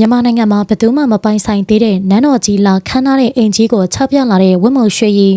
မြန်မာနိုင်ငံမှာဘယ်သူမှမပိုင်ဆိုင်သေးတဲ့နန်းတော်ကြီးလာခမ်းနားတဲ့အင်ကြီးကိုချပြလာတဲ့ဝတ်မုံရွှေရီ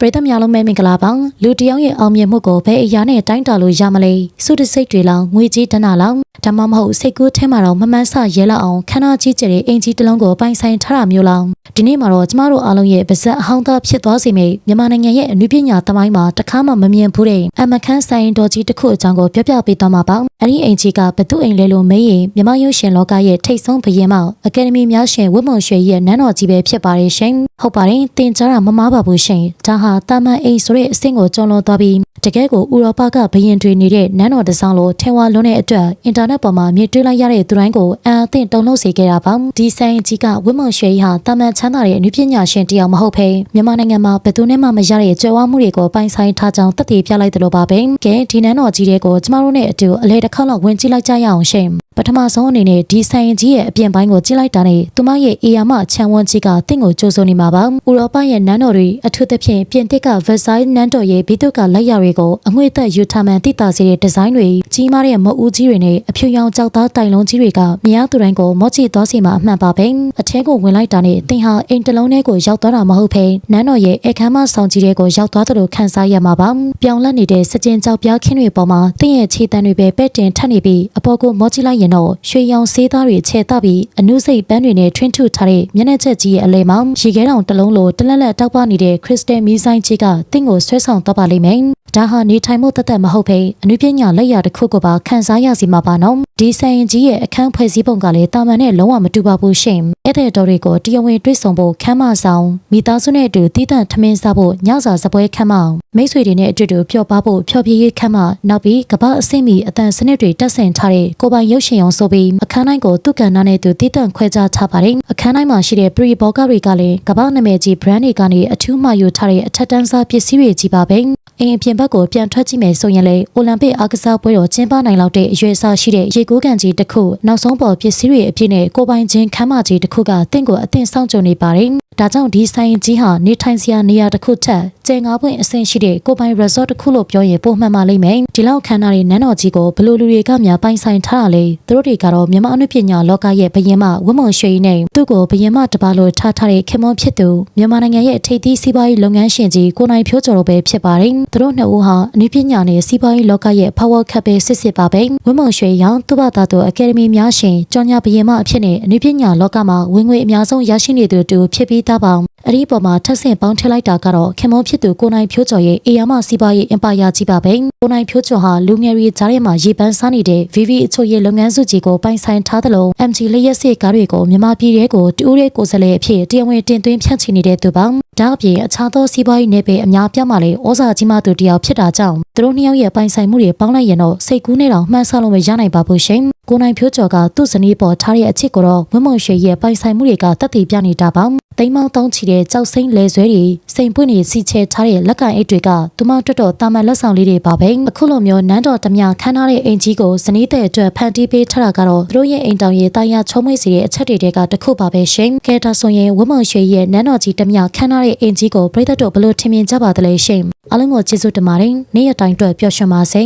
ပရိသတ်များလုံးပဲမင်္ဂလာပါလူတစ်ယောက်ရဲ့အောင်မြင်မှုကိုဘယ်အရာနဲ့တိုင်းတာလို့ရမလဲစုတစိတ်တွေလောင်ငွေကြီးတနလောင်ဒါမှမဟုတ်စိတ်ကူးထဲမှာတော့မမှန်ဆရဲလောက်အောင်ခမ်းနားကြီးကျယ်တဲ့အင်ကြီးတစ်လုံးကိုပိုင်ဆိုင်ထားတာမျိုးလောင်ဒီနေ့မှာတော့ကျမတို့အားလုံးရဲ့ပါဇက်အဟောင်းသားဖြစ်သွားစေမယ့်မြန်မာနိုင်ငံရဲ့အနုပညာသမိုင်းမှာတခါမှမမြင်ဘူးတဲ့အမခန်းဆိုင်တော်ကြီးတစ်ခုအကြောင်းကိုပြောပြပေးသွားမှာပါအဲ့ဒီအင်ကြီးကဘသူအိမ်လဲလို့မေးရင်မြန်မာရုပ်ရှင်လောကရဲ့ထိတ်ဆုံးဘရင်မောက်အကယ်ဒမီများရှင်ဝတ်မုံရွှေရဲ့နန်းတော်ကြီးပဲဖြစ်ပါတယ်ရှင်ဟုတ်ပါတယ်တင်ကြတာမမားပါဘူးရှင်ဒါဟာတာမန်အိမ်ဆိုတဲ့အဆင့်ကိုကျော်လွန်သွားပြီးတကယ်ကိုဥရောပကဘရင်တွေနေတဲ့နန်းတော်တစ်ဆောင်လိုထင်ဝါလွန်းတဲ့အတွက်အင်တာနက်ပေါ်မှာမြင်တွေ့လိုက်ရတဲ့သူတိုင်းကိုအံအသင့်တုံ့လို့စေခဲ့တာပါဒီဆိုင်ကြီးကဝတ်မုံရွှေဟာတာမန်ချမ်းသာတဲ့အနုပညာရှင်တယောက်မဟုတ်ဘဲမြန်မာနိုင်ငံမှာဘယ်သူနဲ့မှမရတဲ့ကြွယ်ဝမှုတွေကိုပိုင်ဆိုင်ထားကြောင်းသက်သေပြလိုက်တယ်လို့ပါပဲကဲဒီနန်းတော်ကြီးတွေကိုကျမတို့နဲ့အတူအလဲတစ်ခေါက်လောက်ဝင်ကြည့်လိုက်ကြရအောင်ရှင်ပထမဆုံးအနေနဲ့ဒီဆိုင်ကြီးရဲ့အပြင်ပိုင်းကိုကြည့်လိုက်တာနဲ့သူမရဲ့အေယာမခြံဝန်းကြီးကတင့်ကိုကြိုးစိုးနေမှာပါ။ဥရောပရဲ့နန်းတော်တွေအထူးသဖြင့်ပြင်သစ်က Versailles နန်းတော်ရဲ့ဘီတုကလက်ရာတွေကိုအငွေ့သက်ယူထားမှန်တိတာစေတဲ့ဒီဇိုင်းတွေကြီးမားတဲ့မုတ်ဦးကြီးတွေနဲ့အဖြူရောင်ကြောက်သားတိုင်လုံးကြီးတွေကမြားသူတိုင်းကိုမော့ချီသွားစီမှာအမှန်ပါပဲ။အထဲကိုဝင်လိုက်တာနဲ့တင်ဟာအိမ်တစ်လုံးထဲကိုရောက်သွားတာမဟုတ်ဘဲနန်းတော်ရဲ့အခမ်းမဆောင်ကြီးတွေကိုရောက်သွားသလိုခန်းစားရမှာပါ။ပြောင်လက်နေတဲ့စကြင်ကြောက်ပြားခင်းတွေပေါ်မှာတင်ရဲ့ခြေတန်းတွေပဲပဲ့တင်ထပ်နေပြီးအပေါ်ကိုမော့ချီလိုက်ရင်တော့ရွှေရောင်ဆေးသားတွေချဲတပ်ပြီးအနုစိတ်ပန်းတွေနဲ့ထွင်းထုထားတဲ့မျက်နှာချက်ကြီးရဲ့အလဲမှာရေခဲတောင်တစ်လုံးလိုတလက်လက်တောက်ပနေတဲ့ခရစ်စတယ်မီးဆိုင်ကြီးကတင့်ကိုဆွဲဆောင်တော့ပါလိမ့်မယ်။ ဒါဟာနေထိုင်မှုတသက်မဟုတ်ဘဲအနုပညာလက်ရာတစ်ခုကိုပါခန်းစားရစီမှာပါနော်။ဒီဆိုင်ရင်ကြီးရဲ့အခန်းဖွဲ့စည်းပုံကလည်းတာမန်နဲ့လုံးဝမတူပါဘူးရှင်။အဲ့တဲ့တော်တွေကိုတရားဝင်တွေ့ဆုံဖို့ခမ်းမဆောင်မိသားစုနဲ့အတူတည်တံ့ထမင်းစားဖို့ညစာစပွဲခမ်းမမိတ်ဆွေတွေနဲ့အတူတူပျော်ပါဖို့ဖျော်ဖြေရေးခမ်းမနောက်ပြီးကပ္ပအဆင့်မီအတန်စနစ်တွေတက်ဆင်ထားတဲ့ကိုပိုင်ရုပ်ရှင်အောင်ဆိုပြီးအခန်းတိုင်းကိုသူ့ကဏ္ဍနဲ့သူတည်တံ့ခွဲခြားထားပါတယ်။အခန်းတိုင်းမှာရှိတဲ့ပရီဘောကတွေကလည်းကမ္ဘာနာမည်ကြီး brand တွေကနေအထူးမှယူထားတဲ့အထက်တန်းစားပစ္စည်းတွေကြီးပါပဲ။ အိမ်အပြင်ဘက်ကိုပြန်ထွက်ကြည့်မယ်ဆိုရင်လေအိုလံပစ်အားကစားပွဲတော်ကျင်းပနိုင်လောက်တဲ့အရွယ်အစားရှိတဲ့ရေကူးကန်ကြီးတစ်ခုနောက်ဆုံးပေါ်ပစ္စည်းတွေအပြည့်နဲ့ကိုပိုင်ချင်းခမ်းမကြီးတစ်ခုကတင့်ကိုအသင့်ဆောင်ကြုံနေပါတယ်။ဒါကြောင့်ဒီဆိုင်ကြီးဟာနေထိုင်စရာနေရာတစ်ခုထက်ကျဲငါးပွင့်အဆင့်ရှိတဲ့ကိုပိုင် resort တစ်ခုလို့ပြောရင်ပိုမှန်ပါလိမ့်မယ်ဒီလောက်ခမ်းနားတဲ့နန်းတော်ကြီးကိုဘလို့လူတွေကများပိုင်ဆိုင်ထားတာလေသူတို့တွေကတော့မြန်မာအနုပညာလောကရဲ့ဘယင်မဝတ်မုံရွှေနဲ့သူ့ကိုဘယင်မတပါလို့ထားထားတဲ့ခင်မွန်ဖြစ်သူမြန်မာနိုင်ငံရဲ့ထိပ်သီးစီးပွားရေးလုပ်ငန်းရှင်ကြီးကိုနိုင်ဖြိုးကျော်တို့ပဲဖြစ်ပါတယ်သူတို့နှစ်ဦးဟာအနုပညာနဲ့စီးပွားရေးလောကရဲ့ power cup ပဲစစ်စစ်ပါပဲဝတ်မုံရွှေရောင်သူ့ဘာသာသူအကယ်ဒမီများရှင်ကျော်ညာဘယင်မအဖြစ်နဲ့အနုပညာလောကမှာဝင်ငွေအများဆုံးရရှိနေသူတူဖြစ်ပြီးသားပါအဲ့ဒီပေါ်မှာထပ်ဆင့်ပေါင်းထည့်လိုက်တာကတော့ခင်မုန်းဖြစ်သူကိုနိုင်ဖြိုးကျော်ရဲ့အေယာမစီးပွားရေးအင်ပါယာကြီးပါပဲကိုနိုင်ဖြိုးကျော်ဟာလူငယ်တွေကြားထဲမှာရေပန်းစားနေတဲ့ VV အချို့ရဲ့လုပ်ငန်းစုကြီးကိုပိုင်ဆိုင်ထားသလို MG လျက်စစ်ကားတွေကိုမြန်မာပြည်ထဲကိုတူးရဲကိုယ်စားလှယ်အဖြစ်တရားဝင်တင်သွင်းဖြန့်ချီနေတဲ့သူပါဒါအပြင်အခြားသောစီးပွားရေးနယ်ပယ်အများပြားမှာလည်းဩဇာကြီးမားသူတယောက်ဖြစ်တာကြောင့်သူတို့နှစ်ယောက်ရဲ့ပိုင်ဆိုင်မှုတွေပေါင်းလိုက်ရင်တော့စိတ်ကူးနဲ့တောင်မှန်းဆလို့မရနိုင်ပါဘူးရှင်ကိုနိုင်ဖြိုးကျော်ကသူ့ဇနီးပေါ်ထားတဲ့အချစ်ကိုတော့ဝင်းမုံရွှေရဲ့ပိုင်ဆိုင်မှုတွေကတတ်သိပြနေတာပါ တိမ်မောင်းတောင်းချီတဲ့ကြောက်စိမ့်လဲဆွဲတွေစိန်ပွင့်နေစီချဲထားတဲ့လက်ကန်အိတ်တွေကသူမတွတ်တော်တာမန်လက်ဆောင်လေးတွေပါပဲအခုလိုမျိုးနန်းတော်တမခန်းထားတဲ့အင်ကြီးကိုဇနီးတဲ့အတွက်ဖန်တီးပေးထားတာကတော့သူတို့ရဲ့အိမ်တောင်ရဲ့တာယာချုံးမွေ့စီတဲ့အချက်တွေကတခုပါပဲရှင်ကဲဒါဆိုရင်ဝင်းမုံရွှေရဲ့နန်းတော်ကြီးတမခန်းထားတဲ့အင်ကြီးကိုပြည်သက်တို့ဘလို့ထင်မြင်ကြပါသလဲရှင်အားလုံးကိုကျေးဇူးတင်ပါတယ်နေ့ရက်တိုင်းအတွက်ပျော်ရွှင်ပါစေ